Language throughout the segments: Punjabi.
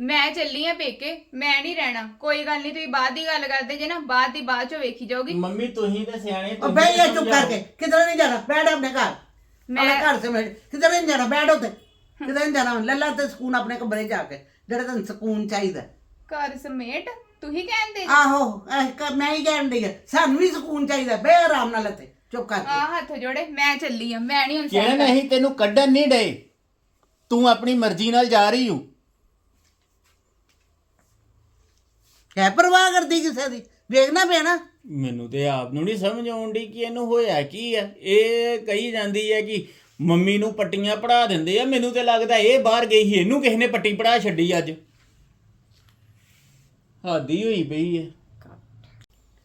ਮੈਂ ਚੱਲੀ ਆ ਪੇਕੇ ਮੈਂ ਨਹੀਂ ਰਹਿਣਾ। ਕੋਈ ਗੱਲ ਨਹੀਂ ਤੁਸੀਂ ਬਾਅਦ ਦੀ ਗੱਲ ਕਰਦੇ ਜੇ ਨਾ ਬਾਅਦ ਦੀ ਬਾਅਦ ਚੋਂ ਵੇਖੀ ਜਾਓਗੀ ਮੰਮੀ ਤੁਸੀਂ ਤੇ ਸਿਆਣੇ ਤੁਸੀਂ ਬਹਿ ਜਾ ਤਾਂ ਚੁੱਪ। ਕਰਕੇ ਕਿਧਰ ਨਹੀਂ ਜਾਣਾ? ਬੈਠ ਆਪਣੇ ਘਰ। ਮੈਂ- ਘਰ ਸੇ ਬੈਠ ਕਿਧਰ ਨਹੀਂ ਜਾਣਾ? ਬੈਠ ਉੱਤੇ ਕਿਧਰ ਨਹੀਂ ਜਾਣਾ? ਲੱਲਾ ਤੇ ਸਕੂਨ ਆਪਣੇ ਕਮਰੇ ਜਾ ਕੇ ਜਿਹੜਾ ਤੈਨੂੰ ਸਕੂਨ ਚਾਹੀਦਾ। ਘਰ ਸਮੇਟ ਤੁਸੀਂ ਕਹਿੰਦੇ ਆਹੋ ਇਹ ਮੈਂ ਹੀ ਕਹਿਣ ਡਈ ਆ ਸਾਨੂੰ ਵੀ ਸਕੂਨ ਚਾਹੀਦਾ ਬੇ ਆਰਾਮ ਨਾਲ ਇੱਥੇ ਚੁੱਪ ਕਰਕੇ। ਆ ਹੱਥ ਜੋੜੇ ਮੈਂ ਚੱਲੀ ਆ ਮੈਂ ਨਹੀਂ ਹੁਣ ਕਿਹਨ ਸਹਿਣ ਨਹੀਂ ਤੈਨੂੰ ਕੱਢਣ ਨਹੀਂ ਡੇ ਤੂੰ ਆਪਣੀ ਮਰਜ਼ੀ ਨਾਲ ਜਾ ਰਹੀ ਹੂੰ ਹੈ ਪਰਵਾਹ ਕਰਦੀ ਕਿਸੇ ਦੀ? ਵੇਖਣਾ ਪੈਣਾ। ਮੈਨੂੰ ਤੇ ਆਪ ਨੂੰ ਨਹੀਂ ਸਮਝ ਆਉਂਦੀ ਕਿ ਇਹਨੂੰ ਹੋਇਆ ਕੀ ਆ। ਇਹ ਕਹੀ ਜਾਂਦੀ ਹੈ ਕਿ ਮੰਮੀ ਨੂੰ ਪੱਟੀਆਂ ਪੜਾ ਦਿੰਦੇ ਆ। ਮੈਨੂੰ ਤੇ ਲੱਗਦਾ ਇਹ ਬਾਹਰ ਗਈ ਸੀ। ਇਹਨੂੰ ਕਿਸੇ ਨੇ ਪੱਟੀ ਪੜਾ ਛੱਡੀ ਅੱਜ। ਹਾਦੀ ਹੋਈ ਪਈ ਹੈ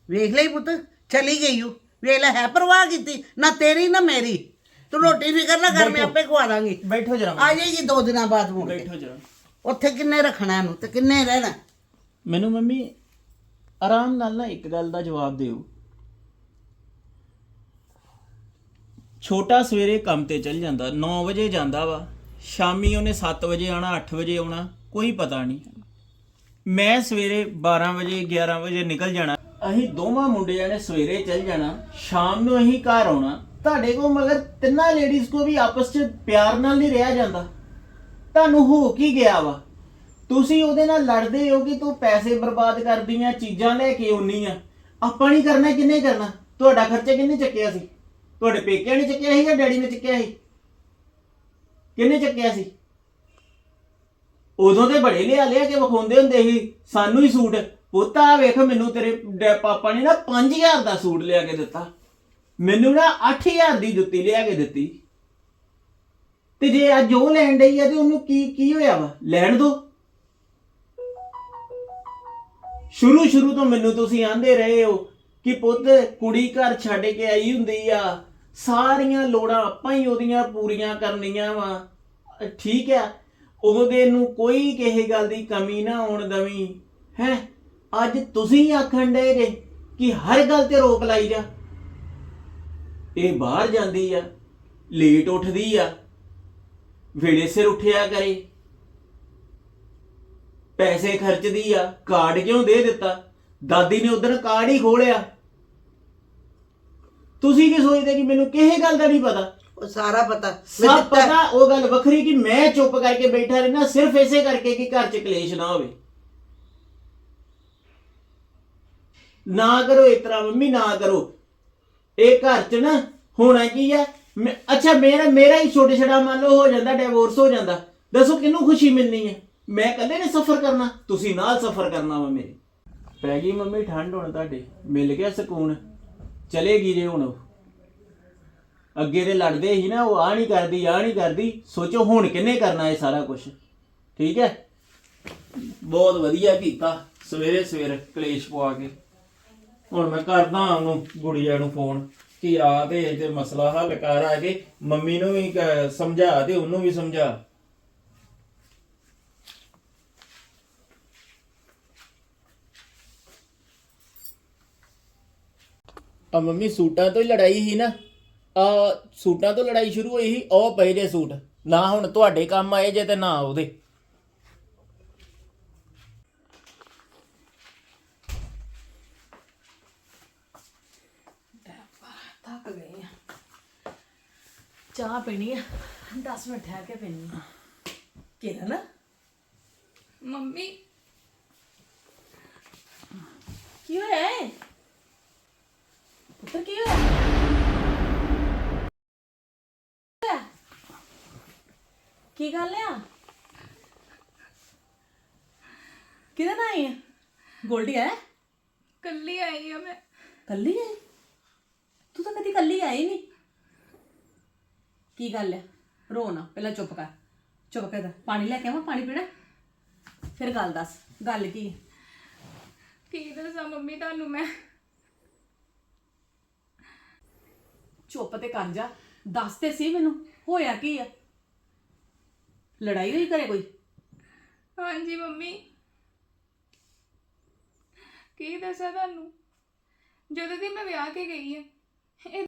ਵੇਖ ਲਈ ਪੁੱਤ ਚਲੀ ਗਈ ਹੂੰ ਵੇਖ ਲੈ ਹੈ ਪਰਵਾਹ ਕੀਤੀ। ਨਾ ਤੇਰੀ ਨਾ ਮੇਰੀ। ਤੂੰ ਰੋਟੀ ਫਿਕਰ ਨਾ ਕਰ ਮੈਂ ਆਪੇ ਖਵਾ ਦਾਂਗੀ। ਬੈਠੋ ਜਰਾ। ਆ ਜਾਏਗੀ ਦੋ ਦਿਨਾਂ ਬਾਅਦ ਮੁੜ ਕੇ। ਬੈਠੋ ਜਰਾ। ਉੱਥੇ ਕਿੰਨੇ ਰੱਖਣਾ ਇਹਨੂੰ ਤੇ ਕਿੰਨੇ ਰਹਿਣਾ? ਮੈਨੂੰ ਮੰਮੀ ਆਰਾਮ ਨਾਲ ਨਾ ਇੱਕ ਗੱਲ ਦਾ ਜਵਾਬ ਦਿਓ। ਛੋਟਾ ਸਵੇਰੇ ਕੰਮ ਤੇ ਚੱਲ ਜਾਂਦਾ 9 ਵਜੇ ਜਾਂਦਾ ਵਾ। ਸ਼ਾਮੀ ਉਹਨੇ 7 ਵਜੇ ਆਣਾ 8 ਵਜੇ ਆਉਣਾ, ਕੋਈ ਪਤਾ ਨਹੀਂ। ਮੈਂ ਸਵੇਰੇ 12 ਵਜੇ 11 ਵਜੇ ਨਿਕਲ ਜਾਣਾ। ਅਸੀਂ ਦੋਵਾਂ ਮੁੰਡਿਆਂ ਨੇ ਸਵੇਰੇ ਚੱਲ ਜਾਣਾ, ਸ਼ਾਮ ਨੂੰ ਅਸੀਂ ਘਰ ਆਉਣਾ। ਤੁਹਾਡੇ ਕੋਲ ਮਗਰ ਤਿੰਨਾਂ ਲੇਡੀਜ਼ ਕੋ ਵੀ ਆਪਸ 'ਚ ਪਿਆਰ ਨਾਲ ਨਹੀਂ ਰਿਹਾ ਜਾਂਦਾ। ਤੁਹਾਨੂੰ ਹੋ ਕੀ ਗਿਆ ਵਾ? ਤੁਸੀਂ ਉਹਦੇ ਨਾਲ ਲੜਦੇ ਹੋ ਕਿ ਤੂੰ ਪੈਸੇ ਬਰਬਾਦ ਕਰਦੀਆਂ ਚੀਜ਼ਾਂ ਲੈ ਕੇ ਆਉਣੀ ਆ। ਆਪਾਂ ਨਹੀਂ ਕਰਨਾ, ਕਿੰਨੇ ਕਰਨਾ? ਤੁਹਾਡਾ ਖਰਚਾ ਕਿੰਨੇ ਚੱਕਿਆ ਸੀ? ਤੁਹਾਡੇ ਪੇਕਿਆਂ ਨੇ ਚੱਕਿਆ ਸੀ ਜਾਂ ਡੈਡੀ ਨੇ ਚੱਕਿਆ ਸੀ? ਕਿੰਨੇ ਚੱਕਿਆ ਸੀ? ਉਦੋਂ ਤੇ ਬੜੇ ਲਿਆ ਲਿਆ ਕੇ ਵਿਖਾਉਂਦੇ ਹੁੰਦੇ ਸੀ, ਸਾਨੂੰ ਹੀ ਸੂਟ। ਪੁੱਤਾ ਵੇਖ, ਮੈਨੂੰ ਤੇਰੇ ਡੈ- ਪਾਪਾ ਨੇ ਨਾ 5000 ਦਾ ਸੂਟ ਲਿਆ ਕੇ ਦਿੱਤਾ। ਮੈਨੂੰ ਨਾ 8000 ਦੀ ਜੁੱਤੀ ਲਿਆ ਕੇ ਦਿੱਤੀ। ਤੇ ਜੇ ਅੱਜ ਉਹ ਲੈਣ ਡਈ ਆ ਤੇ ਉਹਨੂੰ ਕੀ ਕੀ ਹੋਇਆ ਵਾ? ਲੈਣ ਦੋ। ਸ਼ੁਰੂ ਸ਼ੁਰੂ ਤੋਂ ਮੈਨੂੰ ਤੁਸੀਂ ਆਂਦੇ ਰਹੇ ਹੋ ਕਿ ਪੁੱਤ, ਕੁੜੀ ਘਰ ਛੱਡ ਕੇ ਆਈ ਹੁੰਦੀ ਆ। ਸਾਰੀਆਂ ਲੋੜਾਂ ਆਪਾਂ ਹੀ ਉਹਦੀਆਂ ਪੂਰੀਆਂ ਕਰਨੀਆਂ ਵਾ। ਠੀਕ ਆ, ਉਹਦੇ ਨੂੰ ਕੋਈ ਕਿਸੇ ਗੱਲ ਦੀ ਕਮੀ ਨਾ ਆਉਣ ਦਵੀ। ਹੈ, ਅੱਜ ਤੁਸੀਂ ਆਖਣ ਦੇ ਜੇ ਕਿ ਹਰ ਗੱਲ ਤੇ ਰੋਕ ਲਾਈ ਜਾ। ਇਹ ਬਾਹਰ ਜਾਂਦੀ ਆ, ਲੇਟ ਉੱਠਦੀ ਆ। ਵੇਲੇ ਸਿਰ ਉੱਠਿਆ ਕਰੇ। ਪੈਸੇ ਖਰਚਦੀ ਆ ਕਾਰਡ ਕਿਉਂ ਦੇ ਦਿੱਤਾ? ਦਾਦੀ ਨੇ ਉਧਰ ਕਾਰਡ ਹੀ ਖੋਲਿਆ। ਤੁਸੀਂ ਕੀ ਸੋਚਦੇ ਕਿ ਮੈਨੂੰ ਕਿਸੇ ਗੱਲ ਦਾ ਨਹੀਂ ਪਤਾ? ਉਹ ਸਾਰਾ ਪਤਾ। ਸਭ ਦਿੱਤਾ- ਪਤਾ ਉਹ ਗੱਲ ਵੱਖਰੀ ਕਿ ਮੈਂ ਚੁੱਪ ਕਰਕੇ ਬੈਠਾ ਰਹਿਣਾ ਸਿਰਫ ਇਸੇ ਕਰਕੇ ਕਿ ਘਰ 'ਚ ਕਲੇਸ਼ ਨਾ ਹੋਵੇ। ਨਾ ਕਰੋ ਇਸ ਤਰ੍ਹਾਂ ਮੰਮੀ ਨਾ ਕਰੋ। ਇਹ ਘਰ 'ਚ ਨਾ ਹੋਣਾ ਕੀ ਆ? ਮੈਂ- ਅੱਛਾ ਮੇਰਾ ਮੇਰਾ ਹੀ ਛੋਟੇ ਛੜਾ ਮੰਨ ਲਓ ਹੋ ਜਾਂਦਾ ਡਿਵੋਰਸ ਹੋ ਜਾਂਦਾ। ਦੱਸੋ ਕਿਹਨੂੰ ਖੁਸ਼ੀ ਮਿਲਣੀ ਹੈ ਮੈਂ ਇਕੱਲੇ ਨੇ ਸਫਰ ਕਰਨਾ ਤੁਸੀਂ ਨਾਲ ਸਫਰ ਕਰਨਾ ਵਾ ਮੇਰੇ। ਪੈ ਗਈ ਮੰਮੀ ਠੰਡ ਹੁਣ ਤੁਹਾਡੇ। ਮਿਲ ਗਿਆ ਸਕੂਨ। ਚਲੇਗੀ ਜੇ ਹੁਣ ਉਹ। ਅੱਗੇ ਤੇ ਲੜਦੇ ਸੀ ਨਾ ਉਹ ਆ ਨਹੀਂ ਕਰਦੀ ਆ ਨਹੀਂ ਕਰਦੀ। ਸੋਚੋ ਹੁਣ ਕਿੰਨੇ ਕਰਨਾ ਇਹ ਸਾਰਾ ਕੁਝ ਠੀਕ ਹੈ? ਬਹੁਤ ਵਧੀਆ ਕੀਤਾ। ਸਵੇਰੇ ਸਵੇਰੇ ਕਲੇਸ਼ ਪਵਾ ਕੇ। ਹੁਣ ਮੈਂ ਕਰਦਾ ਉਹਨੂੰ ਗੁੜੀਆ ਨੂੰ ਫੋਨ ਕਿ ਆ ਤੇ ਇਹ ਤੇ ਮਸਲਾ ਹੱਲ ਕਰ ਆ ਕੇ। ਮੰਮੀ ਨੂੰ ਵੀ ਕ- ਸਮਝਾ ਤੇ ਉਹਨੂੰ ਵੀ ਸਮਝਾ। ਆ ਮੰਮੀ ਸੂਟਾਂ ਤੋਂ ਹੀ ਲੜਾਈ ਸੀ ਨਾ। ਆ ਸੂਟਾਂ ਤੋਂ ਲੜਾਈ ਸ਼ੁਰੂ ਹੋਈ ਸੀ ਉਹ ਪਏ ਜੇ ਸੂਟ। ਨਾ ਹੁਣ ਤੁਹਾਡੇ ਕੰਮ ਆਏ ਜੇ ਤੇ ਨਾ ਉਹਦੇ। ਥੱਕ ਗਈ ਆ। ਚਾਹ ਪੀਣੀ ਆ। 10 ਮਿੰਟ ਠਹਿਰ ਕੇ ਪੀਣੀ ਆ। ਕਿਰਨ ਮੰਮੀ। ਕੀ ਹੋਇਆ ਏ? ਪੁੱਤਰ ਕੀ ਹੋਇਆ? ਕੀ ਗੱਲ ਆ? ਕਿਹਦਾ ਨਾ ਆਈ ਹੈ ਗੋਲਡੀ ਹੈ ਕੱਲੀ ਆਈ ਆ ਮੈਂ। ਕੱਲੀ ਆਈ? ਤੂੰ ਤਾਂ ਕਦੀ ਕੱਲੀ ਆਈ ਨਹੀਂ ਕੀ ਗੱਲ ਹੈ ਰੋ ਨਾ ਪਹਿਲਾਂ ਚੁੱਪ ਕਰ। ਚੁੱਪ ਕਰ ਪਾਣੀ ਲੈ ਕੇ ਆਵਾਂ ਪਾਣੀ ਪੀਣਾ? ਫਿਰ ਗੱਲ ਦੱਸ ਗੱਲ ਕੀ ਹੈ ਕੀ ਦੱਸਾਂ ਮੰਮੀ ਤੁਹਾਨੂੰ ਮੈਂ। ਚੁੱਪ ਤੇ ਕਰ ਜਾ। ਦੱਸ ਤੇ ਸੀ ਮੈਨੂੰ, ਹੋਇਆ ਕੀ ਆ? ਲੜਾਈ ਹੋਈ ਕਰੇ ਕੋਈ? ਹਾਂਜੀ, ਮੰਮੀ। ਕੀ ਦੱਸਾਂ ਤੁਹਾਨੂੰ? ਜਦੋਂ ਦੀ ਮੈਂ ਵਿਆਹ ਕੇ ਗਈ ਹੈ ਚੁੱਪ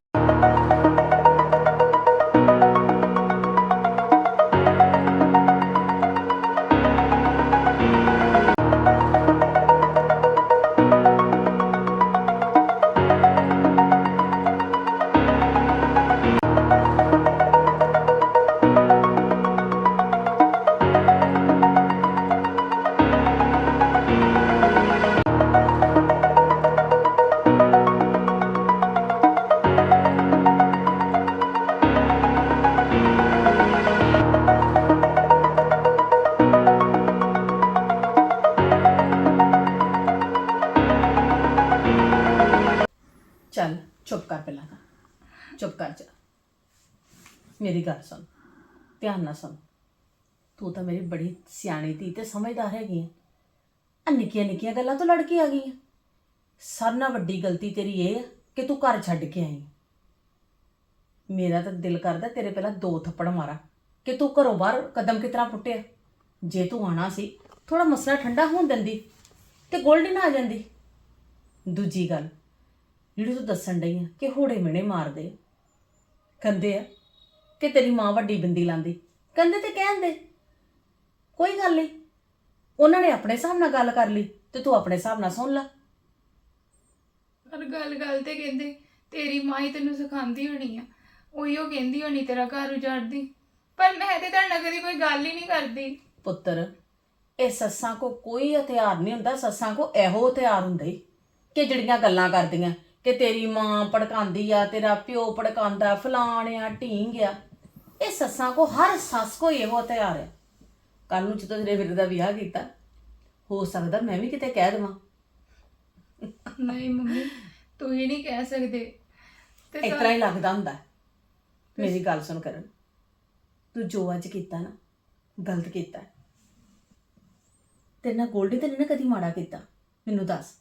ਮੇਰੀ ਗੱਲ ਸੁਣ। ਧਿਆਨ ਨਾਲ ਸੁਣ। ਤੂੰ ਤਾਂ ਮੇਰੀ ਬੜੀ ਸਿਆਣੀ ਧੀ ਤੇ ਸਮਝਦਾਰ ਹੈਗੀ ਹੈ ਆ ਨਿੱਕੀਆਂ ਨਿੱਕੀਆਂ ਗੱਲਾਂ ਤੋਂ ਲੜ ਕੇ ਆ ਗਈ ਹੈ ਸਭ ਨਾਲ ਵੱਡੀ ਗਲਤੀ ਤੇਰੀ ਇਹ ਹੈ ਕਿ ਤੂੰ ਘਰ ਛੱਡ ਕੇ ਆਈ। ਮੇਰਾ ਤਾਂ ਦਿਲ ਕਰਦਾ ਤੇਰੇ ਪਹਿਲਾਂ ਦੋ ਥੱਪੜ ਮਾਰਾਂ ਕਿ ਤੂੰ ਘਰੋਂ ਬਾਹਰ ਕਦਮ ਕਿਤਰਾ ਪੁੱਟਿਆ। ਜੇ ਤੂੰ ਆਣਾ ਸੀ ਥੋੜਾ ਮਸਲਾ ਠੰਡਾ ਹੋਣ ਦਿੰਦੀ ਤੇ ਗੋਲਡੀ ਨਾ ਆ ਜਾਂਦੀ। ਦੂਜੀ ਗੱਲ, ਜਿਹੜੀ ਤੂੰ ਦੱਸਣ ਡਈ ਆ ਕਿ ਹੋੜੇ ਮਿਹਣੇ ਮਾਰਦੇ ਕਹਿੰਦੇ ਆ ਕਿ ਤੇਰੀ ਮਾਂ ਵੱਡੀ ਬਿੰਦੀ ਲਾਂਦੀ। ਕਹਿੰਦੇ ਤੇ ਕਹਿੰਦੇ ਕੋਈ ਗੱਲ ਨਹੀਂ। ਉਹਨਾਂ ਨੇ ਆਪਣੇ ਹਿਸਾਬ ਨਾਲ ਗੱਲ ਕਰ ਲਈ ਤੇ ਤੂੰ ਆਪਣੇ ਹਿਸਾਬ ਨਾਲ ਸੁਣ ਲੈ। ਪਰ ਗੱਲ ਗੱਲ ਤੇ ਕਹਿੰਦੇ ਤੇਰੀ ਮਾਂ ਹੀ ਤੈਨੂੰ ਸਿਖਾਉਂਦੀ ਹੋਣੀ ਆ। ਉਹੀ ਉਹ ਕਹਿੰਦੀ ਹੋਣੀ ਤੇਰਾ ਘਰ ਉਜਾੜਦੀ। ਪਰ ਮੈਂ ਤੇ ਤੁਹਾਡੇ ਨਾਲ ਕਦੀ ਕੋਈ ਗੱਲ ਹੀ ਨਹੀਂ ਕਰਦੀ। ਪੁੱਤਰ ਇਹ ਸੱਸਾਂ ਕੋ ਕੋਈ ਹਥਿਆਰ ਨਹੀਂ ਹੁੰਦਾ। ਸੱਸਾਂ ਕੋ ਇਹੋ ਹਥਿਆਰ ਹੁੰਦਾ ਹੀ ਕਿ ਜਿਹੜੀਆਂ ਗੱਲਾਂ ਕਰਦੀਆਂ। ਕਿ ਤੇਰੀ ਮਾਂ ਭੜਕਾਉਂਦੀ ਆ ਤੇਰਾ ਪਿਓ ਭੜਕਾਉਂਦਾ ਫਲਾਣ ਆ ਢੀਂਗ ਆ। ਇਹ ਸੱਸਾਂ ਕੋ ਹਰ ਸੱਸ ਕੋ ਇਹੋ ਹਥਿਆਰ ਆ। ਕੱਲ ਨੂੰ ਜਦੋਂ ਤੇਰੇ ਵੀਰ ਦਾ ਵਿਆਹ ਕੀਤਾ ਹੋ ਸਕਦਾ ਮੈਂ ਵੀ ਕਿਤੇ ਕਹਿ ਦੇਵਾਂ। ਨਹੀਂ ਮੰਮੀ ਤੂੰ ਹੀ ਨਹੀਂ ਕਹਿ ਸਕਦੇ। ਤੇ ਇਸ ਤਰ੍ਹਾਂ ਹੀ ਲੱਗਦਾ ਹੁੰਦਾ। ਹੈ। ਮੇਰੀ ਗੱਲ ਸੁਣ ਕਰਨ। ਤੂੰ ਜੋ ਅੱਜ ਕੀਤਾ ਨਾ ਗਲਤ ਕੀਤਾ। ਹੈ। ਤੇਰੇ ਨਾਲ ਗੋਲਡੀ ਤੇ ਨਹੀਂ ਨਾ ਕਦੀ ਮਾੜਾ ਕੀਤਾ ਮੈਨੂੰ ਦੱਸ।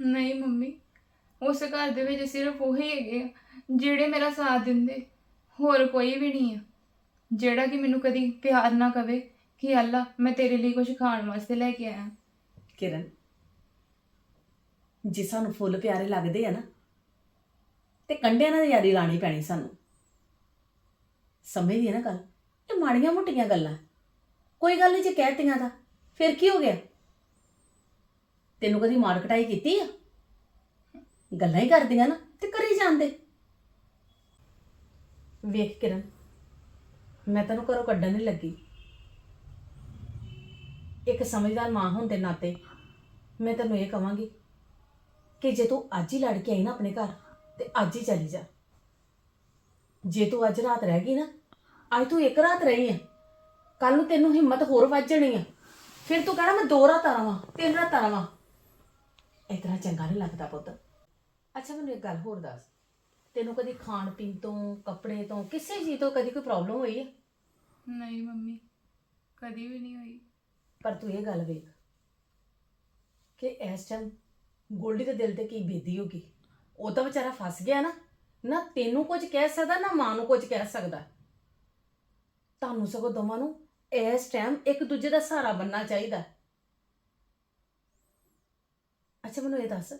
ਨਹੀਂ ਮੰਮੀ ਉਸ ਘਰ ਦੇ ਵਿੱਚ ਸਿਰਫ ਉਹੀ ਹੈਗੇ ਆ ਜਿਹੜੇ ਮੇਰਾ ਸਾਥ ਦਿੰਦੇ। ਹੋਰ ਕੋਈ ਵੀ ਨਹੀਂ ਆ। ਜਿਹੜਾ ਕਿ ਮੈਨੂੰ ਕਦੀ ਪਿਆਰ ਨਾ ਕਵੇ ਕਿ ਅੱਲਾ, ਮੈਂ ਤੇਰੇ ਲਈ ਕੁਝ ਖਾਣ ਵਾਸਤੇ ਲੈ ਕੇ ਆਇਆ। ਕਿਰਨ, ਜੇ ਸਾਨੂੰ ਫੁੱਲ ਪਿਆਰੇ ਲੱਗਦੇ ਆ ਨਾ, ਤੇ ਕੰਡਿਆਂ ਨਾਲ ਯਾਰੀ ਲਾਣੀ ਪੈਣੀ ਸਾਨੂੰ। ਸਮਝਦੀ ਹੈ ਨਾ ਗੱਲ? ਇਹ ਮਾੜੀਆਂ ਮੋਟੀਆਂ ਗੱਲਾਂ। ਕੋਈ ਗੱਲ ਨਹੀਂ ਜੇ ਕਹਿਤੀਆਂ ਦਾ ਫਿਰ ਕੀ ਹੋ ਗਿਆ? ਤੈਨੂੰ ਕਦੀ ਮਾਰ ਕਟਾਈ ਕੀਤੀ ਆ? ਗੱਲਾਂ ਹੀ ਕਰਦੀਆਂ ਨਾ, ਤੇ ਕਰੀ ਜਾਂਦੇ। ਵੇਖ ਕਿਰਨ, ਮੈਂ ਤੈਨੂੰ ਘਰੋਂ ਕੱਢਣ ਨਹੀਂ ਲੱਗੀ। ਇੱਕ ਸਮਝਦਾਰ ਮਾਂ ਹੋਣ ਦੇ ਨਾਤੇ ਮੈਂ ਤੈਨੂੰ ਇਹ ਕਹਾਂਗੀ ਕਿ ਜੇ ਤੂੰ ਅੱਜ ਹੀ ਲੜ ਕੇ ਆਈ ਨਾ ਆਪਣੇ ਘਰ, ਤੇ ਅੱਜ ਹੀ ਚਲੀ ਜਾ। ਜੇ ਤੂੰ ਅੱਜ ਰਾਤ ਰਹਿ ਗਈ ਨਾ, ਅੱਜ ਤੂੰ ਇੱਕ ਰਾਤ ਰਹੀ ਹੈ ਕੱਲ ਨੂੰ ਤੈਨੂੰ ਹਿੰਮਤ ਹੋਰ ਵੱਧ ਜਾਣੀ ਆ। ਫਿਰ ਤੂੰ ਕਹਿਣਾ ਮੈਂ ਦੋ ਰਾਤਾਂ ਰਵਾਂ, ਤਿੰਨ ਰਾਤਾਂ ਰਵਾਂ। ਇਤਨਾ ਚੰਗਾ ਨਹੀਂ ਲੱਗਦਾ ਪੁੱਤ। ਅੱਛਾ, ਮੈਨੂੰ ਇੱਕ ਗੱਲ ਹੋਰ ਦੱਸ। ਤੈਨੂੰ ਕਦੀ ਖਾਣ ਪੀਣ ਤੋਂ ਕੱਪੜੇ ਤੋਂ ਕਿਸੇ ਚੀਜ਼ ਤੋਂ ਕਦੀ ਕੋਈ ਪ੍ਰੋਬਲਮ ਹੋਈ ਹੈ? ਨਹੀਂ ਮੰਮੀ ਕਦੀ ਵੀ ਨਹੀਂ ਹੋਈ। ਪਰ ਤੂੰ ਇਹ ਗੱਲ ਵੇਖ ਕਿ ਇਸ ਟਾਈਮ ਗੋਲਡੀ ਦੇ ਦਿਲ ਤੇ ਕੀ ਬੀਤੀ ਹੋਗੀ ਉਹ ਤਾਂ ਵਿਚਾਰਾ ਫਸ ਗਿਆ ਨਾ ਨਾ ਤੈਨੂੰ ਕੁਝ ਕਹਿ ਸਕਦਾ ਨਾ ਮਾਂ ਨੂੰ ਕੁਝ ਕਹਿ ਸਕਦਾ। ਤੁਹਾਨੂੰ ਸਗੋਂ ਦੋਵਾਂ ਨੂੰ ਇਸ ਟਾਈਮ ਇੱਕ ਦੂਜੇ ਦਾ ਸਹਾਰਾ ਬੰਨਣਾ ਚਾਹੀਦਾ। ਅੱਛਾ ਮੈਨੂੰ ਇਹ ਦੱਸ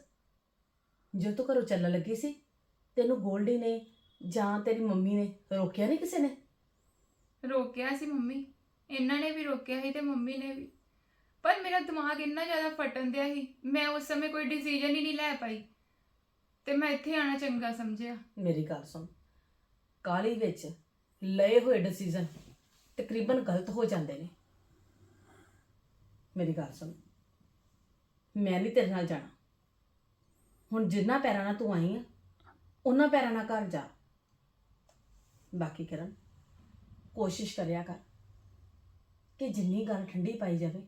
ਜਦੋਂ ਤੂੰ ਘਰੋਂ ਚੱਲਣ ਲੱਗੀ ਸੀ ਤੈਨੂੰ ਗੋਲਡੀ ਨੇ ਜਾਂ ਤੇਰੀ ਮੰਮੀ ਨੇ ਰੋਕਿਆ ਨਹੀਂ ਕਿਸੇ ਨੇ? ਰੋਕਿਆ ਸੀ ਮੰਮੀ। ਇਹਨਾਂ ਨੇ ਵੀ ਰੋਕਿਆ ਸੀ ਤੇ ਮੰਮੀ ਨੇ ਵੀ। ਪਰ ਮੇਰਾ ਦਿਮਾਗ ਇੰਨਾ ਜ਼ਿਆਦਾ ਫਟਣ ਦਿਆ ਸੀ ਮੈਂ ਉਸ ਸਮੇਂ ਕੋਈ ਡਿਸੀਜਨ ਹੀ ਨਹੀਂ ਲੈ ਪਾਈ। ਤੇ ਮੈਂ ਇੱਥੇ ਆਣਾ ਚੰਗਾ ਸਮਝਿਆ। ਮੇਰੀ ਗੱਲ ਸੁਣ। ਕਾਲੀ ਵਿੱਚ ਲਏ ਹੋਏ ਡਿਸੀਜਨ ਤਕਰੀਬਨ ਗਲਤ ਹੋ ਜਾਂਦੇ ਨੇ। ਮੇਰੀ ਗੱਲ ਸੁਣ। ਮੈਂ ਨਹੀਂ ਤੇਰੇ ਨਾਲ ਜਾਣਾ। ਹੁਣ ਜਿੰਨਾ ਪੈਰਾਂ ਨਾਲ ਤੂੰ ਆਈ ਆ ਉਹਨਾਂ ਪੈਰਾਂ ਨਾਲ ਘਰ ਜਾ। ਬਾਕੀ ਕਰਨ, ਕੋਸ਼ਿਸ਼ ਕਰਿਆ ਕਰ ਕਿ ਜਿੰਨੀ ਗੱਲ ਠੰਡੀ ਪਾਈ ਜਾਵੇ,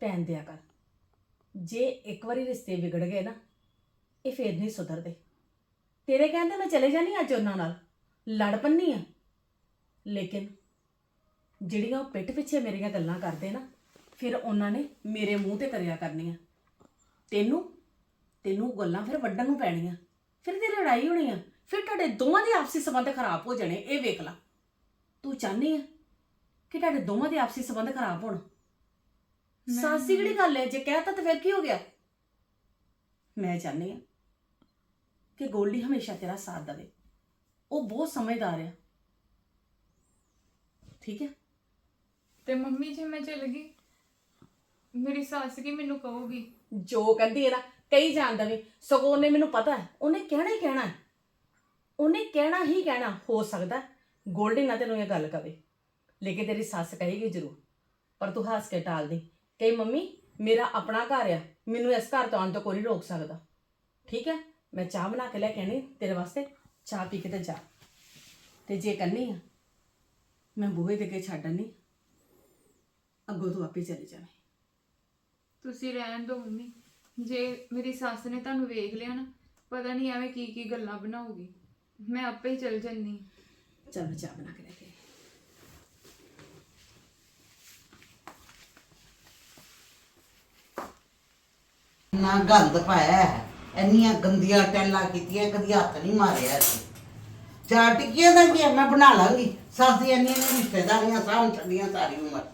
ਪੈਣ ਦਿਆ ਕਰ। ਜੇ ਇੱਕ ਵਾਰੀ ਰਿਸ਼ਤੇ ਵਿਗੜ ਗਏ ਨਾ, ਇਹ ਫੇਰ ਨਹੀਂ ਸੁਧਰਦੇ। ਤੇਰੇ ਕਹਿੰਦੇ ਮੈਂ ਚਲੇ ਜਾਣੀ ਅੱਜ ਉਹਨਾਂ ਨਾਲ। ਲੜ ਪੰਨੀ ਆ। ਲੇਕਿਨ ਜਿਹੜੀਆਂ ਉਹ ਪਿੱਠ ਪਿੱਛੇ ਮੇਰੀਆਂ ਗੱਲਾਂ ਕਰਦੇ ਨਾ, ਫਿਰ ਉਹਨਾਂ ਨੇ ਮੇਰੇ ਮੂੰਹ ਤੇ ਕਰਿਆ ਕਰਨੀਆਂ। ਤੈਨੂੰ ਤੈਨੂੰ ਗੱਲਾਂ ਫਿਰ ਵੱਢਣ ਨੂੰ ਪੈਣੀਆਂ। ਫਿਰ ਤੇ ਲੜਾਈ ਹੋਣੀ ਆ। ਫਿਰ ਤੁਹਾਡੇ ਦੋਵਾਂ ਦੇ ਆਪਸੀ ਸੰਬੰਧ ਖਰਾਬ ਹੋ ਜਾਣੇ ਇਹ ਵੇਖ ਲੈ। ਤੂੰ ਚਾਹਨੀ ਆ ਕਿ ਤੁਹਾਡੇ ਦੋਵਾਂ ਦੇ ਆਪਸੀ ਸੰਬੰਧ ਖਰਾਬ ਹੋਣ? ਸੱਸ ਕਿਹੜੀ ਗੱਲ ਹੈ ਜੇ ਕਹਿਤਾ ਤਾਂ ਫਿਰ ਕੀ ਹੋ ਗਿਆ? ਮੈਂ ਚਾਹੁੰਦੀ ਆ ਕਿ ਗੋਲਡੀ ਹਮੇਸ਼ਾ ਤੇਰਾ ਸਾਥ ਦੇਵੇ। ਉਹ ਬਹੁਤ ਸਮਝਦਾਰ ਆ। ਠੀਕ ਹੈ ਤੇ ਮੰਮੀ ਜੇ ਮੈਂ ਚਲ ਗਈ। ਮੇਰੀ ਸੱਸ ਕੀ ਮੈਨੂੰ ਕਹੂਗੀ। ਜੋ ਕਹਿੰਦੀ ਹੈ ਨਾ ਕਈ ਜਾਣਦਾ ਵੀ ਸਗੋਂ ਉਹਨੇ ਮੈਨੂੰ ਪਤਾ ਹੈ ਉਹਨੇ ਕਹਿਣਾ ਹੀ ਕਹਿਣਾ ਹੈ। ਉਹਨੇ ਕਹਿਣਾ ਹੀ ਕਹਿਣਾ ਹੋ ਸਕਦਾ ਹੈ, ਗੋਲਡੀ ਨਾ ਤੈਨੂੰ ਇਹ ਗੱਲ ਕਵੇ। ਲੇਕਿਨ ਤੇਰੀ ਸੱਸ ਕਹੇਗੀ ਜ਼ਰੂਰ ਪਰ ਤੂੰ ਹੱਸ ਕੇ ਟਾਲ ਦੇ। ਕਹੀ ਮੰਮੀ ਮੇਰਾ ਆਪਣਾ ਘਰ ਆ ਮੈਨੂੰ ਇਸ ਘਰ ਤੋਂ ਆਉਣ ਤੋਂ ਕੋਈ ਨਹੀਂ ਰੋਕ ਸਕਦਾ। ਠੀਕ ਹੈ? ਮੈਂ ਚਾਹ ਬਣਾ ਕੇ ਲੈ ਕੇ ਆਣੀ ਤੇਰੇ ਵਾਸਤੇ। ਚਾਹ ਪੀ ਕੇ ਤੇ ਜਾ। ਤੇ ਜੇ ਕਰਨੀ ਆ ਮੈਂ ਬੂਹੇ ਦੇ ਅੱਗੇ ਕੇ ਛੱਡਣੀ ਅੱਗੋਂ ਤੂੰ ਆਪੇ ਚਲੀ ਜਾਵੇਂ। ਤੁਸੀਂ ਰਹਿਣ ਦਿਓ ਮੰਮੀ। ਜੇ ਮੇਰੀ ਸੱਸ ਨੇ ਤੁਹਾਨੂੰ ਵੇਖ ਲਿਆ ਨਾ ਪਤਾ ਨਹੀਂ ਐਵੇਂ ਕੀ ਕੀ ਗੱਲਾਂ ਬਣਾਉਗੀ ਮੈਂ ਆਪੇ ਹੀ ਚਲ ਜੰਨੀ ਚੱਲ ਚਾਹ ਬਣਾ ਕੇ ਲੈ ਕੇ ਆਈ। ਨਾ ਗੰਦ ਪਾਇਆ ਹੈ। ਇੰਨੀਆਂ ਗੰਦੀਆਂ ਟੈਲਾਂ ਕੀਤੀਆਂ ਕਦੀ ਹੱਥ ਨਹੀਂ ਮਾਰਿਆ ਸੀ ਚਾਰ ਟਿੱਕੀਆਂ ਦਾ ਕੀ ਹੈ, ਮੈਂ ਬਣਾ ਲਾਂਗੀ ਸੱਸ ਦੀ ਇੰਨੀਆਂ ਨੇ ਰਿਸ਼ਤੇਦਾਰੀਆਂ ਸਾਂਭ ਛੱਡੀਆਂ ਸਾਰੀ ਉਮਰ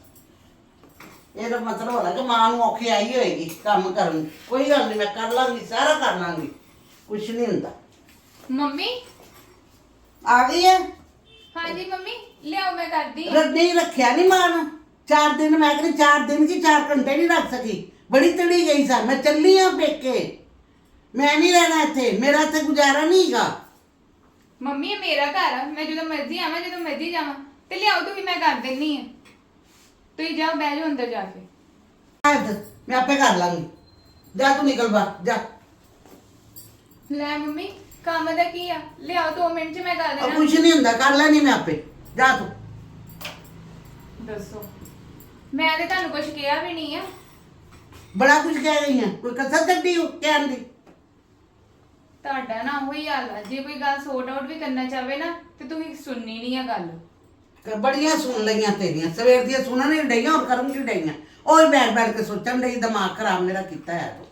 ਇਹਦਾ ਮਤਲਬ ਹੋਣਾ ਕਿ ਮਾਂ ਨੂੰ ਔਖੀ ਆਈ ਹੋਏਗੀ ਕੰਮ ਕਰਨ ਕੋਈ ਗੱਲ ਨਹੀਂ ਮੈਂ ਕਰ ਲਾਂਗੀ ਸਾਰਾ ਕਰ ਲਾਂਗੀ। ਕੁਛ ਨਹੀਂ ਹੁੰਦਾ। ਮੰਮੀ? ਆ ਗਈ ਹੈ ਹਾਂਜੀ ਮੰਮੀ ਲਿਆਓ ਮੈਂ ਕਰਦੀ ਹਾਂ। ਰੱਡੀ ਰੱਖਿਆ ਨਹੀਂ ਮਾਨ ਚਾਰ ਦਿਨ ਮੈਂ ਕਹਿੰਦੀ ਚਾਰ ਦਿਨ ਕੀ ਚਾਰ ਘੰਟੇ ਨਹੀਂ ਰੱਖ ਸਕੀ? ਬੜੀ ਤੜੀ ਗਈ ਸਾਂ। ਮੈਂ ਚੱਲੀ ਆ ਪੇਕੇ। ਮੈਂ ਨਹੀਂ ਰਹਿਣਾ ਇੱਥੇ। ਮੇਰਾ ਇੱਥੇ ਗੁਜ਼ਾਰਾ ਨਹੀਂ ਹੈਗਾ। ਮੰਮੀ ਇਹ ਮੇਰਾ ਘਰ ਆ। ਮੈਂ ਜਦੋਂ ਮਰਜ਼ੀ ਆਵਾਂ ਜਦੋਂ ਮਰਜ਼ੀ ਜਾਵਾਂ। ਤੇ ਲਿਆਓ ਤੁਸੀਂ ਮੈਂ ਕਰ ਦਿੰਨੀ ਆ। ਤੁਸੀਂ ਜਾਓ ਬਹਿ ਜਾਓ ਅੰਦਰ ਜਾ ਕੇ। ਸ਼ਾਇਦ ਮੈਂ ਆਪੇ ਕਰ ਲਾਂਗੀ। ਜਾ ਤੂੰ ਨਿਕਲ ਬਾਹਰ ਜਾ। ਲੈ ਮੰਮੀ ਕੰਮ ਦਾ ਕੀ ਆ? ਲਿਆਓ 2 ਮਿੰਟ ਚ ਮੈਂ ਕਰ ਦੇਣਾ। ਕੁਛ ਨਹੀਂ ਹੁੰਦਾ ਕਰ ਲੈਣੀ ਮੈਂ ਆਪੇ। ਜਾ ਤੂੰ। ਦੱਸੋ। ਮੈਂ ਤੇ ਤੁਹਾਨੂੰ ਕੁਝ ਕਿਹਾ ਵੀ ਨਹੀਂ ਆ। ਬੜਾ ਕੁਝ ਕਹਿ ਰਹੀ ਹੈ ਕੋਈ ਕਸਰ ਕੱਢੀ ਹੋ ਕਹਿਣ ਦੀ? ਤੁਹਾਡਾ ਨਾ ਉਹੀ ਹਾਲ ਆ। ਜੇ ਕੋਈ ਗੱਲ ਸੋਰਟ ਆਊਟ ਵੀ ਕਰਨਾ ਚਾਹਵੇ ਨਾ ਤੇ ਤੁਸੀਂ ਸੁਣਨੀ ਨਹੀਂ ਆ ਗੱਲ। ਕਿ ਬੜੀਆਂ ਸੁਣ ਲਈਆਂ ਤੇਰੀਆਂ ਸਵੇਰ ਦੀਆਂ ਸੁਣਨ ਨਹੀਂ ਡਈਆਂ ਔਰ ਕਰਨ ਕੀ ਡਈਆਂ? ਉਹ ਬੈਠ ਬੈਠ ਕੇ ਸੋਚਣ ਡਈ ਦਿਮਾਗ ਖਰਾਬ ਮੇਰਾ ਕੀਤਾ ਹੈ ਤੂੰ।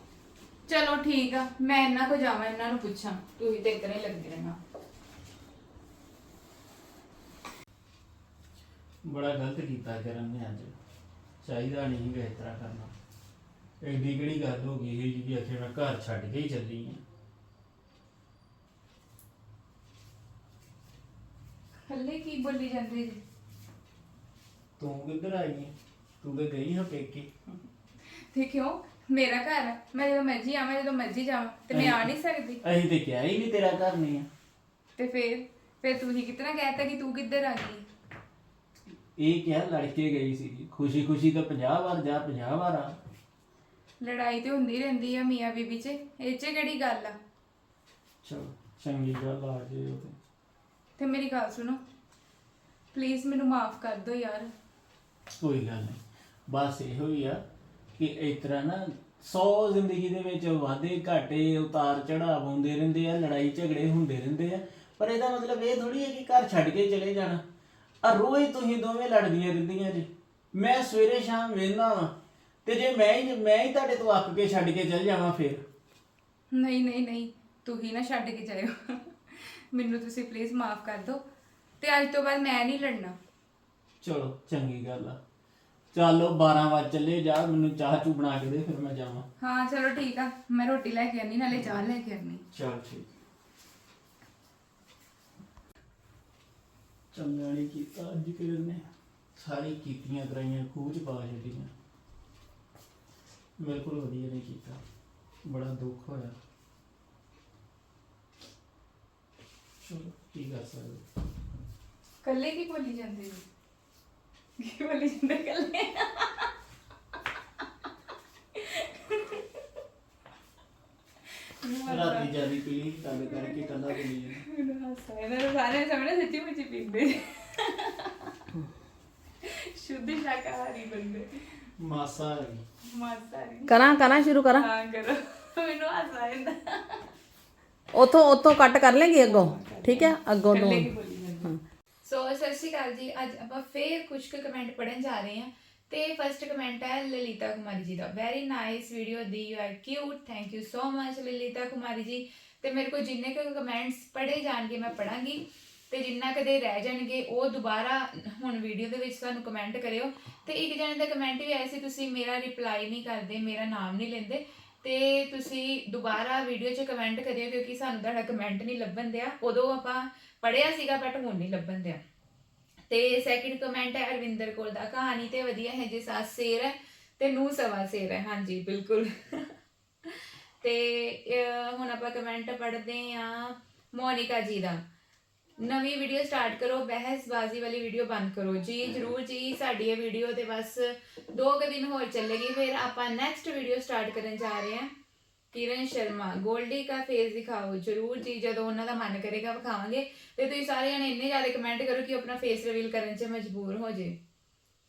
ਚਲੋ ਠੀਕ ਆ ਮੈਂ ਇਹਨਾਂ ਕੋ ਜਾਵਾਂ ਇਹਨਾਂ ਨੂੰ ਪੁੱਛਾਂ ਤੁਸੀਂ ਤੇ ਇਤਨੇ ਲੱਗਦੇ ਰਹਿਣਾ। ਬੜਾ ਗਲਤ ਕੀਤਾ ਕਰਨ ਨੇ ਅੱਜ। ਚਾਹੀਦਾ ਨਹੀਂ ਗਾ ਇਸ ਤਰ੍ਹਾਂ ਕਰਨਾ। ਐਡੀ ਕਿਹੜੀ ਗੱਲ ਹੋ ਗਈ ਇਹ ਜੀ ਆਖੇ ਮੈਂ ਘਰ ਛੱਡ ਕੇ ਹੀ ਚੱਲੀ ਆ। ਹੱਲੇ ਕੀ ਬੋਲੀ ਜਾਂਦੇ ਜੀ? ਤੂੰ ਕਿੱਧਰ ਆਈ ਹੈ ਤੂੰ ਤਾਂ ਗਈ ਹਾਂ ਪੇਕੇ। ਤੇ ਕਿਉਂ? ਮੇਰਾ ਘਰ ਆ। ਮੈਂ ਜਦੋਂ ਮਰਜ਼ੀ ਆਵਾਂ ਜਦੋਂ ਮਰਜ਼ੀ ਜਾਵਾਂ ਤੇ ਮੈਂ ਆ ਨਹੀਂ ਸਕਦੀ। ਅਸੀਂ ਤੇ ਕਿਹਾ ਹੀ ਨਹੀਂ ਤੇਰਾ ਘਰ ਨਹੀਂ ਆ। ਤੇ ਫਿਰ? ਫਿਰ ਤੁਸੀਂ ਕਿਤਨਾ ਕਹਿਤਾ ਕਿ ਤੂੰ ਕਿੱਧਰ ਆ ਗਈ? ਇਹ ਕਿਹਾ ਲੜ ਕੇ ਗਈ ਸੀ ਖੁਸ਼ੀ ਖੁਸ਼ੀ ਤਾਂ 50 ਵਾਰ ਜਾ 50 ਵਾਰ ਆ। ਲੜਾਈ ਤੇ ਹੁੰਦੀ ਰਹਿੰਦੀ ਆ ਮੀਆਂ ਬੀਬੀ 'ਚ। ਇਹ 'ਚ ਕਿਹੜੀ ਗੱਲ ਆ? ਚਲੋ ਚੰਗੀ ਗੱਲ ਆ ਜੇ ਉਹ ਤੇ। ਤੇ ਮੇਰੀ ਗੱਲ ਸੁਣੋ। ਪਲੀਜ਼ ਮੈਨੂੰ ਮਾਫ ਕਰ ਦਿਓ ਯਾਰ। ਕੋਈ ਗੱਲ ਨਹੀਂ। ਬਸ ਇਹੋ ਹੀ ਆ ਕਿ ਇਸ ਤਰ੍ਹਾਂ ਨਾ 100 ਜ਼ਿੰਦਗੀ ਦੇ ਵਿੱਚ ਵਾਧੇ ਘਾਟੇ ਉਤਾਰ ਚੜਾਵ ਆਉਂਦੇ ਰਹਿੰਦੇ ਆ ਲੜਾਈ ਝਗੜੇ ਹੁੰਦੇ ਰਹਿੰਦੇ ਆ। ਪਰ ਇਹਦਾ ਮਤਲਬ ਇਹ ਥੋੜੀ ਹੈ ਕਿ ਘਰ ਛੱਡ ਕੇ ਚਲੇ ਜਾਣਾ। ਆ ਰੋਜ਼ ਤੁਸੀਂ ਦੋਵੇਂ ਲੜਦੀਆਂ ਰਹਿੰਦੀਆਂ ਜੀ। ਮੈਂ ਸਵੇਰੇ ਸ਼ਾਮ ਵੇਖਦਾ ਵਾਂ ਤੇ ਜੇ ਮੈਂ ਹੀ ਮੈਂ ਹੀ ਤੁਹਾਡੇ ਤੋਂ ਅੱਕ ਕੇ ਛੱਡ ਕੇ ਚਲ ਜਾਵਾਂ ਫੇਰ। ਨਹੀਂ ਨਹੀਂ ਨਹੀਂ ਤੂੰ ਹੀ ਨਾ ਛੱਡ ਕੇ ਜਾਇਓ ਮੈਨੂੰ ਤੁਸੀਂ ਪਲੀਜ਼ ਮਾਫ ਕਰ ਦਿਓ। ਤੇ ਅੱਜ ਤੋਂ ਬਾਅਦ ਮੈਂ ਨਹੀਂ ਲੜਨਾ। ਚਲੋ ਚੰਗੀ ਗੱਲ ਆ। ਚਲੋ 12 ਵਜੇ ਚੱਲੇ ਜਾ ਮੈਨੂੰ ਚਾਹ ਚੂ ਬਣਾ ਕੇ ਦੇ ਫਿਰ ਮੈਂ ਜਾਵਾਂ। ਹਾਂ ਚਲੋ ਠੀਕ ਆ ਮੈਂ ਰੋਟੀ ਲੈ ਕੇ ਆਨੀ ਨਾਲੇ ਚਾਹ ਲੈ ਕੇ ਆਨੀ ਚਲ ਠੀਕ। ਚੰਗਾ ਨਹੀਂ ਕੀਤਾ ਅੱਜ ਕਿਰਨ ਨੇ ਸਾਰੀ ਕੀਤੀਆਂ ਕਰਾਈਆਂ ਖੂਹ ਚ ਪਾ ਛੱਡੀਆਂ। ਬਿਲਕੁਲ ਵਧੀਆ ਨਹੀਂ ਕੀਤਾ। ਬੜਾ ਦੁੱਖ ਹੋਇਆ। ਚਲੋ ਕੀ ਕਰ ਸਕਦੇ? ਕੱਲੇ ਕੀ ਬੋਲੀ ਜਾਂਦੇ ਜੀ? ਕੀ ਬੋਲੀ ਜਾਂਦੇ ਕੱਲੇ ਰਾਤੀ ਜ਼ਿਆਦਾ ਪੀਲੀ ਗੱਲ ਕਰਕੇ ਕੱਲਾ ਮੈਨੂੰ ਹਾਸਾ ਆਇਆ। ਮੇਰੇ ਸਾਰੇ ਸਾਹਮਣੇ ਸੱਚੀ ਮੁੱਚੀ ਪੀਂਦੇ। ਸ਼ੁੱਧ ਸ਼ਾਕਾਹਾਰੀ ਬੰਦੇ। ਮਾਸਾ ਆ ਗਈ ਮਾਸਾ ਨਹੀਂ ਕਰਾਂ ਕਰਾਂ ਸ਼ੁਰੂ ਕਰਾਂ। ਹਾਂ ਕਰੋ। ਮੈਨੂੰ ਹਾਸਾ ਆਉਂਦਾ ਉਥੋਂ ਉਥੋਂ ਕੱਟ ਕਰ ਲੈਂਗੇ ਅੱਗੋਂ? ਠੀਕ ਹੈ ਅੱਗੋਂ ਤੋਂ। ਸੋ ਸਤਿ ਸ਼੍ਰੀ ਅਕਾਲ ਜੀ ਅੱਜ ਆਪਾਂ ਫੇਰ ਕੁਝ ਕੁ ਕਮੈਂਟ ਪੜਨ ਜਾ ਰਹੇ ਹਾਂ। ਤੇ ਫਰਸਟ ਕਮੈਂਟ ਹੈ ਲਲਿਤਾ ਕੁਮਾਰੀ ਜੀ ਦਾ। Very nice video the you are cute thank you so much Lalita Kumari ji. ਤੇ ਮੇਰੇ ਕੋਲ ਜਿੰਨੇ ਕੁ ਕਮੈਂਟਸ ਪੜੇ ਜਾਣਗੇ ਮੈਂ ਪੜਾਂਗੀ ਤੇ ਜਿੰਨਾ ਕਦੇ ਰਹਿ ਜਾਣਗੇ ਉਹ ਦੁਬਾਰਾ ਹੁਣ ਵੀਡੀਓ ਦੇ ਵਿੱਚ ਤੁਹਾਨੂੰ ਕਮੈਂਟ ਕਰਿਓ। ਤੇ ਇੱਕ ਜਣੇ ਦਾ ਕਮੈਂਟ ਵੀ ਆਇਆ ਸੀ ਤੁਸੀਂ ਮੇਰਾ ਰਿਪਲਾਈ ਨਹੀਂ ਕਰਦੇ ਮੇਰਾ ਨਾਮ ਨਹੀਂ ਲੈਂਦੇ। ਤੇ ਤੁਸੀਂ ਦੁਬਾਰਾ ਵੀਡੀਓ 'ਚ ਕਮੈਂਟ ਕਰਿਓ ਕਿਉਂਕਿ ਸਾਨੂੰ ਤੁਹਾਡਾ ਕਮੈਂਟ ਨਹੀਂ ਲੱਭਣ ਦਿਆ। ਉਦੋਂ ਆਪਾਂ ਪੜਿਆ ਸੀਗਾ ਬਟ ਹੁਣ ਨਹੀਂ ਲੱਭਣ ਦਿਆ। ਤੇ ਸੈਕਿੰਡ ਕਮੈਂਟ ਹੈ ਅਰਵਿੰਦਰ ਕੋਲ ਦਾ, ਕਹਾਣੀ ਤੇ ਵਧੀਆ ਹੈ ਜੇ ਸੱਸ ਸ਼ੇਰ ਹੈ ਤੇ ਨੂੰ ਸਵਾ ਸ਼ੇਰ ਹੈ। ਹਾਂਜੀ, ਬਿਲਕੁਲ। ਤੇ ਹੁਣ ਆਪਾਂ ਕਮੈਂਟ ਪੜ੍ਹਦੇ ਆ ਮੋਨਿਕਾ ਜੀ ਦਾ। ਨਵੀਂ ਵੀਡੀਓ ਸਟਾਰਟ ਕਰੋ ਬਹਿਸਬਾਜ਼ੀ ਵਾਲੀ ਵੀਡੀਓ ਬੰਦ ਕਰੋ। ਜੀ ਜਰੂਰ ਜੀ ਸਾਡੀ ਇਹ ਵੀਡੀਓ ਤੇ ਬਸ ਦੋ ਕੁ ਦਿਨ ਹੋਰ ਚੱਲੇਗੀ ਫਿਰ ਆਪਾਂ ਨੈਕਸਟ ਵੀਡੀਓ ਸਟਾਰਟ ਕਰਨ ਜਾ ਰਹੇ ਹਾਂ। ਕਿਰਨ ਸ਼ਰਮਾ ਗੋਲਡੀ ਦਾ ਫੇਸ ਦਿਖਾਓ। ਜਰੂਰ ਜੀ ਜਦੋਂ ਉਹਨਾਂ ਦਾ ਮਨ ਕਰੇਗਾ ਵਿਖਾਵਾਂਗੇ। ਤੇ ਤੁਸੀਂ ਸਾਰੇ ਜਣੇ ਇੰਨੇ ਜ਼ਿਆਦਾ ਕਮੈਂਟ ਕਰੋ ਕਿ ਆਪਣਾ ਫੇਸ ਰਿਵੀਲ ਕਰਨ 'ਚ ਮਜਬੂਰ ਹੋ ਜੇ।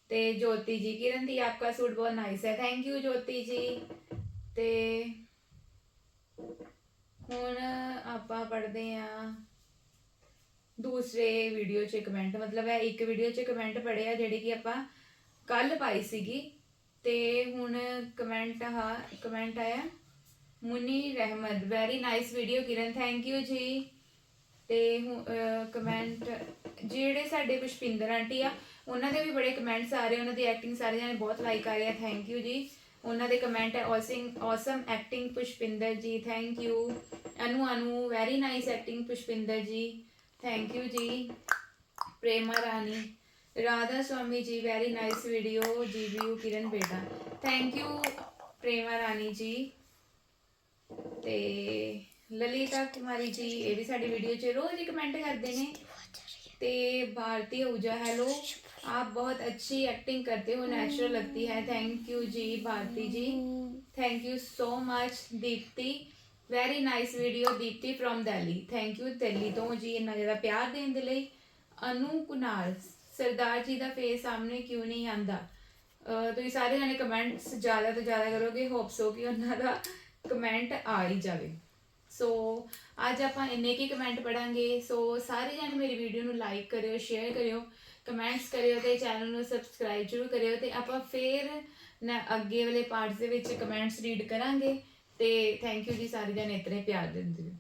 ਤੇ ਜੋਤੀ ਜੀ ਕਿਰਨ ਦੀ ਆਪਕਾ ਸੂਟ ਬਹੁਤ ਨਾਈਸ ਹੈ। Thank you Jyoti ji. ਤੇ ਹੁਣ ਆਪਾਂ ਪੜ੍ਹਦੇ ਆ ਦੂਸਰੇ ਵੀਡੀਓ 'ਚ ਕਮੈਂਟ ਮਤਲਬ ਹੈ ਇੱਕ ਵੀਡੀਓ 'ਚ ਕਮੈਂਟ ਪੜਿਆ ਜਿਹੜੀ ਕਿ ਆਪਾਂ ਕੱਲ ਪਾਈ ਸੀਗੀ ਤੇ ਹੁਣ ਕਮੈਂਟ ਆ ਕਮੈਂਟ ਆਇਆ, Muni Rehmat very nice video Kiran thank you ਜੀ। ਤੇ ਕਮੈਂਟ ਜਿਹੜੇ ਸਾਡੇ ਪੁਸ਼ਪਿੰਦਰ ਆਂਟੀ ਆ, ਉਹਨਾਂ ਦੇ ਵੀ ਬੜੇ ਕਮੈਂਟਸ ਆ ਰਹੇ, ਉਹਨਾਂ ਦੀ ਐਕਟਿੰਗ ਸਾਰੇ ਜਣੇ ਬਹੁਤ ਲਾਈਕ ਆ ਰਹੇ ਆ ਥੈਂਕ ਯੂ ਜੀ। ਉਹਨਾਂ ਦੇ ਕਮੈਂਟ ਹੈ ਔਸਿੰਗ awesome acting Pushpinder ji thank you Anu Anu very nice acting Pushpinder ji. Thank you ਜੀ ਪ੍ਰੇਮਾ Rani Radha Swami ji very nice video ਜੀਵੀਯੂ ਕਿਰਨ ਬੇਟਾ ਥੈਂਕ ਯੂ ਪ੍ਰੇਮਾ ਰਾਣੀ ਜੀ ਤੇ ਲਲਿਤਾ ਕੁਮਾਰੀ ਜੀ ਇਹ ਵੀ ਸਾਡੀ ਵੀਡੀਓ 'ਚ ਰੋਜ਼ ਹੀ ਕਮੈਂਟ ਕਰਦੇ ਨੇ ਤੇ भारती ऊजा हेलो आप बहुत अच्छी एक्टिंग करते हो नेचुरल लगती है thank you ji Bharti ji thank you so much Deepti very nice video Deepti from Delhi thank you Delhi ਤੋਂ ਜੀ, ਇੰਨਾ ਜ਼ਿਆਦਾ ਪਿਆਰ ਦੇਣ ਦੇ ਲਈ। ਅਨੂ ਕੁਨਾਲ, ਸਰਦਾਰ ਜੀ ਦਾ ਫੇਸ ਸਾਹਮਣੇ ਕਿਉਂ ਨਹੀਂ ਆਂਦਾ? ਤੁਸੀਂ ਸਾਰੇ ਜਣੇ ਕਮੈਂਟਸ ਜ਼ਿਆਦਾ ਤੋਂ ਜ਼ਿਆਦਾ ਕਰੋਗੇ ਹੋਪ ਸੋ ਕਿ ਉਹਨਾਂ ਦਾ ਕਮੈਂਟ ਆ ਹੀ ਜਾਵੇ। ਸੋ ਅੱਜ ਆਪਾਂ ਇੰਨੇ ਕੀ ਕਮੈਂਟ ਪੜਾਂਗੇ ਸੋ ਸਾਰੇ ਜਣੇ ਮੇਰੀ ਵੀਡੀਓ ਨੂੰ ਲਾਈਕ ਕਰਿਓ ਸ਼ੇਅਰ ਕਰਿਓ ਕਮੈਂਟਸ ਕਰਿਓ ਤੇ ਚੈਨਲ ਨੂੰ ਸਬਸਕ੍ਰਾਈਬ ਜ਼ਰੂਰ ਕਰਿਓ ਤੇ ਆਪਾਂ ਫੇਰ ਨ- ਅੱਗੇ ਵਾਲੇ ਪਾਰਟਸ ਦੇ ਵਿੱਚ ਕਮੈਂਟਸ ਰੀਡ ਕਰਾਂਗੇ। ਤੇ ਥੈਂਕ ਯੂ ਜੀ ਸਾਰੇ ਜਣੇ ਇਤਨੇ ਪਿਆਰ ਦਿੰਦੇ ਹੋ